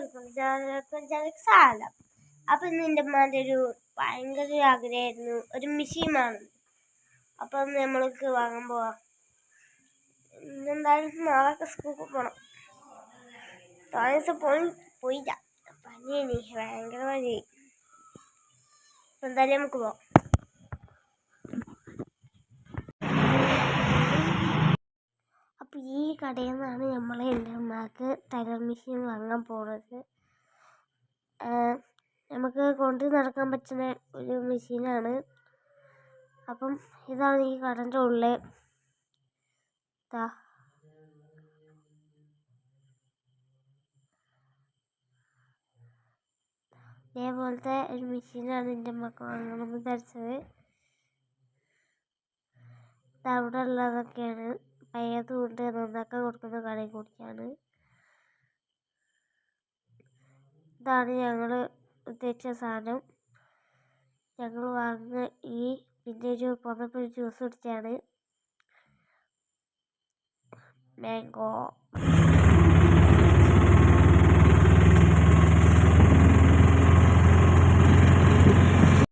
ചിലപ്പോൾ ചിലർക്ക് സാല അപ്പം ഇന്ന് എന്റെ ഭയങ്കര ഒരു ആഗ്രഹമായിരുന്നു. ഒരു മെഷീൻ അപ്പം നമ്മൾക്ക് വാങ്ങാൻ പോവാം. ഇന്നെന്തായാലും നാളൊക്കെ സ്കൂളിൽ പോകണം തലേ പോയി പോയില്ല. പനിയാണ്. ഭയങ്കര പനി. എന്തായാലും നമുക്ക് പോവാം അപ്പോൾ ഈ കടയിൽ നിന്നാണ് നമ്മൾ എന്റെ അമ്മയ്ക്ക് ടൈലർ മെഷീൻ വാങ്ങാൻ പോണത്. നമുക്ക് കൊണ്ട് നടക്കാൻ പറ്റുന്ന ഒരു മെഷീനാണ് അപ്പം ഇതാണ് ഈ കടന്റെ ഉള്ളിൽ ഇതേപോലത്തെ ഒരു മെഷീനാണ് എന്റെ അമ്മയ്ക്ക് വാങ്ങണമെന്ന് വിചാരിച്ചത്. അവിടെ ഉള്ളതൊക്കെയാണ്. പഴയതും ഉണ്ട് നന്നാക്കാൻ കൊടുക്കുന്ന കടയിൽ കൂടിയാണ്. ഇതാണ് ഞങ്ങൾ ഉദ്ദേശിച്ച സാധനം. ഞങ്ങൾ വാങ്ങുന്ന ഈ പിന്നെ ഒരു പോന്നപ്പോൾ ജ്യൂസ് കുടിച്ചാണ്. മാംഗോ.